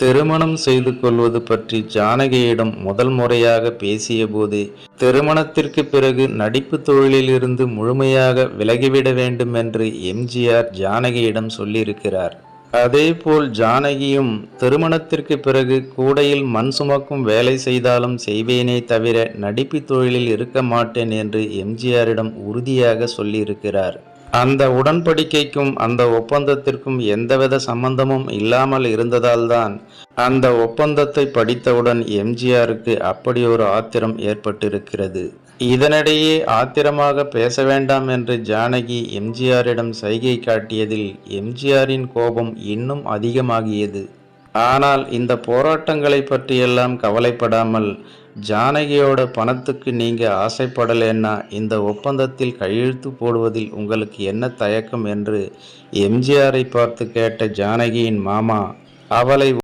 திருமணம் செய்து கொள்வது பற்றி ஜானகியிடம் முதல் முறையாக பேசியபோது திருமணத்திற்கு பிறகு நடிப்பு தொழிலிலிருந்து முழுமையாக விலகிவிட வேண்டும் என்று எம்ஜிஆர் ஜானகியிடம் சொல்லியிருக்கிறார். அதேபோல் ஜானகியும் திருமணத்திற்கு பிறகு கூடையில் மண் சுமக்கும் வேலை செய்தாலும் செய்வேனே தவிர நடிப்பு தொழிலில் இருக்க மாட்டேன் என்று எம்ஜிஆரிடம் உறுதியாக சொல்லியிருக்கிறார். அந்த உடன்படிக்கைக்கும் அந்த ஒப்பந்தத்திற்கும் எந்தவித சம்பந்தமும் இல்லாமல் இருந்ததால்தான் அந்த ஒப்பந்தத்தை படித்தவுடன் எம்ஜிஆருக்கு அப்படி ஒரு ஆத்திரம் ஏற்பட்டிருக்கிறது. இதனிடையே ஆத்திரமாக பேச வேண்டாம் என்று ஜானகி எம்ஜிஆரிடம் சைகை காட்டியதில் எம்ஜிஆரின் கோபம் இன்னும் அதிகமாகியது. ஆனால் இந்த போராட்டங்களை பற்றியெல்லாம் கவலைப்படாமல் ஜானகியோட பணத்துக்கு நீங்க ஆசைப்படலைன்னா இந்த ஒப்பந்தத்தில் கையெழுத்து போடுவதில் உங்களுக்கு என்ன தயக்கம் என்று எம்ஜிஆரை பார்த்து கேட்ட ஜானகியின் மாமா அவளை